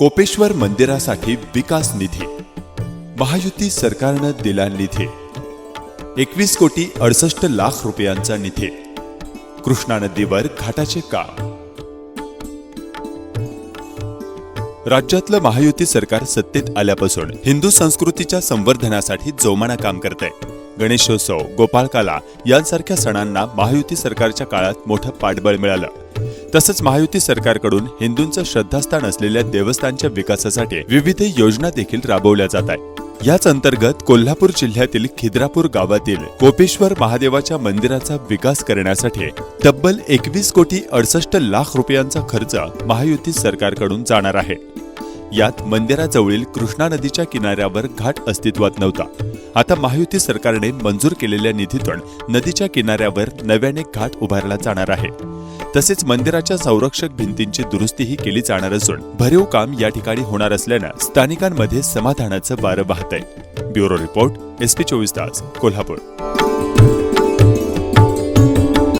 कोपेश्वर मंदिरासाठी विकास निधी. महायुती सरकारनं दिला निधी. एकवीस कोटी अडसष्ट लाख रुपयांचा निधी. कृष्णा नदीवर घाटाचे काम. राज्यातलं महायुती सरकार सत्तेत आल्यापासून हिंदू संस्कृतीच्या संवर्धनासाठी जोमाना काम करतंय. गणेशोत्सव गोपाळकाला यांसारख्या सणांना महायुती सरकारच्या काळात मोठं पाठबळ मिळालं. तसंच महायुती सरकारकडून हिंदूंचं श्रद्धास्थान असलेल्या देवस्थानच्या विकासासाठी विविध योजना देखील राबवल्या जात आहेत. याच अंतर्गत कोल्हापूर जिल्ह्यातील खिद्रापूर गावातील कोपेश्वर महादेवाच्या मंदिराचा विकास करण्यासाठी तब्बल एकवीस कोटी अडसष्ट लाख रुपयांचा खर्च महायुती सरकारकडून जाणार आहे. यात मंदिराजवळील कृष्णा नदीच्या किनाऱ्यावर घाट अस्तित्वात नव्हता. आता महायुती सरकारने मंजूर केलेल्या निधीतून नदीच्या किनाऱ्यावर नव्याने घाट उभारला जाणार आहे. तसेच मंदिराच्या संरक्षक भिंतींची दुरुस्तीही केली जाणार असून भरीव काम या ठिकाणी होणार असल्यानं स्थानिकांमध्ये समाधानाचं वारं वाहत आहे ब्युरो रिपोर्ट एसपी चोवीस तास कोल्हापूर.